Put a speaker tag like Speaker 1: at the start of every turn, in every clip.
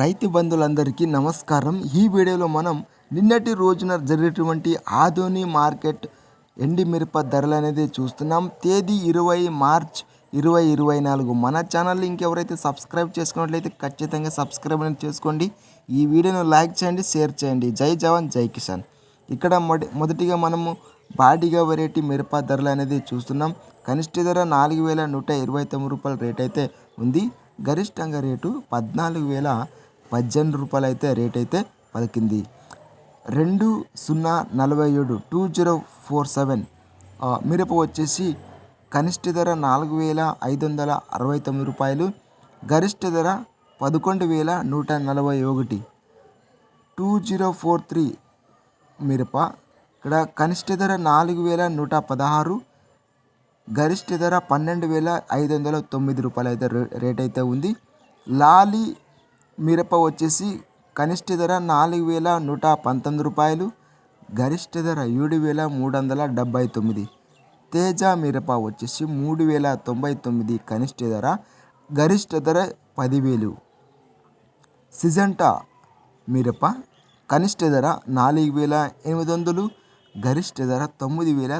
Speaker 1: రైతు బంధువులందరికీ నమస్కారం. ఈ వీడియోలో మనం నిన్నటి రోజున జరిగినటువంటి ఆధోని మార్కెట్ ఎండి మిరప ధరలు అనేది చూస్తున్నాం. తేదీ ఇరవై మార్చ్ ఇరవై ఇరవై నాలుగు. మన ఛానల్ ఇంకెవరైతే సబ్స్క్రైబ్ చేసుకున్నట్లయితే ఖచ్చితంగా సబ్స్క్రైబ్ అనేది చేసుకోండి. ఈ వీడియోను లైక్ చేయండి షేర్ చేయండి. జై జవాన్ జై కిసాన్. ఇక్కడ మొడి మొదటిగా మనము బాడిగా వెరైటీ మిరప ధరలు అనేది చూస్తున్నాం. కనిష్ట ధర నాలుగు వేల నూట ఇరవై తొమ్మిది రూపాయల రేట్ అయితే ఉంది. గరిష్టంగా రేటు పద్నాలుగు వేల పద్దెనిమిది రూపాయలు అయితే రేట్ అయితే పలికింది. రెండు సున్నా నలభై ఏడు టూ జీరో ఫోర్ సెవెన్ మిరప వచ్చేసి కనిష్ట ధర నాలుగు వేల ఐదు వందల అరవై తొమ్మిది రూపాయలు గరిష్ట ధర పదకొండు వేల నూట నలభై ఒకటి. టూ జీరో ఫోర్ త్రీ మిరప ఇక్కడ కనిష్ట ధర నాలుగు వేల నూట పదహారు గరిష్ట ధర పన్నెండు వేల ఐదు వందల తొమ్మిది రూపాయలు అయితే రే- రేట్ అయితే ఉంది. లాలీ మిరప వచ్చేసి కనిష్ట ధర నాలుగు వేల నూట పంతొమ్మిది రూపాయలు గరిష్ట ధర ఏడు వేల మూడు వందల డెబ్బై తొమ్మిది. తేజ మిరప వచ్చేసి మూడు వేల తొంభై తొమ్మిది కనిష్ట ధర గరిష్ట ధర పదివేలు సిజంటా మిరప కనిష్ట ధర నాలుగు వేల ఎనిమిది వందలు గరిష్ట ధర తొమ్మిది వేల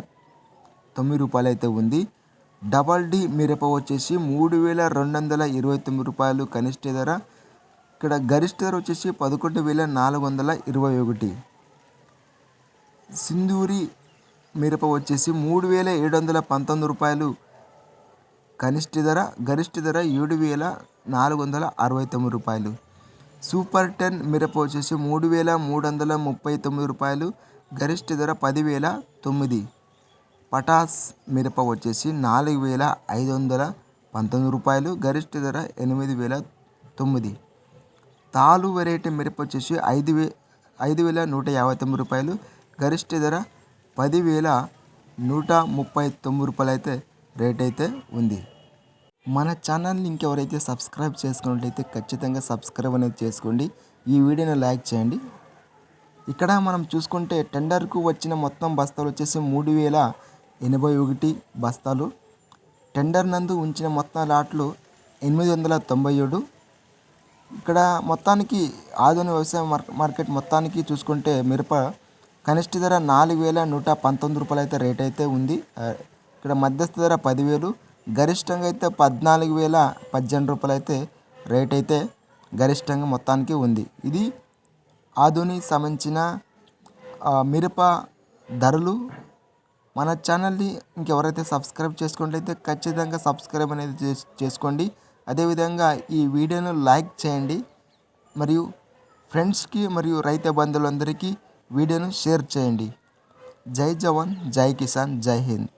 Speaker 1: తొమ్మిది రూపాయలు అయితే ఉంది. డబల్ డి మిరప వచ్చేసి మూడు వేల రెండు వందల ఇరవై తొమ్మిది రూపాయలు కనిష్ట ధర ఇక్కడ గరిష్ట ధర వచ్చేసి పదకొండు వేల నాలుగు వందల ఇరవై ఒకటి. సింధూరి మిరప వచ్చేసి మూడు వేల ఏడు వందల పంతొమ్మిది రూపాయలు. కనిష్ట ధర గరిష్ట ధర ఏడు వేల నాలుగు వందల అరవై తొమ్మిది రూపాయలు. సూపర్ టెన్ మిరప వచ్చేసి మూడు వేల మూడు వందల ముప్పై తొమ్మిది రూపాయలు. గరిష్ట ధర పదివేల తొమ్మిది. పటాస్ మిరప వచ్చేసి నాలుగు వేల ఐదు వందల పంతొమ్మిది రూపాయలు. గరిష్ట ధర ఎనిమిది వేల తొమ్మిది. తాలు వెరైటీ మిరప వచ్చేసి ఐదు వే ఐదు వేల నూట యాభై తొమ్మిది రూపాయలు. గరిష్ట ధర పదివేల నూట ముప్పై తొమ్మిది రూపాయలు అయితే రేట్ అయితే ఉంది. మన ఛానల్ని ఇంకెవరైతే సబ్స్క్రైబ్ చేసుకున్నట్లయితే ఖచ్చితంగా సబ్స్క్రైబ్ అనేది చేసుకోండి. ఈ వీడియోని లైక్ చేయండి. ఇక్కడ మనం చూసుకుంటే టెండర్కు వచ్చిన మొత్తం బస్తాలు వచ్చేసి మూడు వేల ఎనభై ఒకటి బస్తాలు. టెండర్ నందు ఉంచిన మొత్తం లాట్లు ఎనిమిది వందల తొంభై ఏడు ఇక్కడ మొత్తానికి ఆధునిక వ్యవసాయ మార్కెట్ మొత్తానికి చూసుకుంటే మిరప కనిష్ట ధర నాలుగు వేల నూట పంతొమ్మిది రూపాయలు అయితే రేట్ అయితే ఉంది. ఇక్కడ మధ్యస్థ ధర పదివేలు గరిష్టంగా అయితే పద్నాలుగు వేల పద్దెనిమిది రూపాయలు అయితే రేట్ అయితే గరిష్టంగా మొత్తానికి ఉంది. ఇది ఆధుని సంబంధించిన మిరప ధరలు. మన ఛానల్ని ఇంకెవరైతే సబ్స్క్రైబ్ చేసుకుంటే ఖచ్చితంగా సబ్స్క్రైబ్ అనేది చేస్- చేసుకోండి. అదేవిధంగా ఈ వీడియోను లైక్ చేయండి మరియు ఫ్రెండ్స్కి మరియు రైతు బంధువులందరికీ వీడియోను షేర్ చేయండి. జై జవాన్ జై కిసాన్ జై హింద్.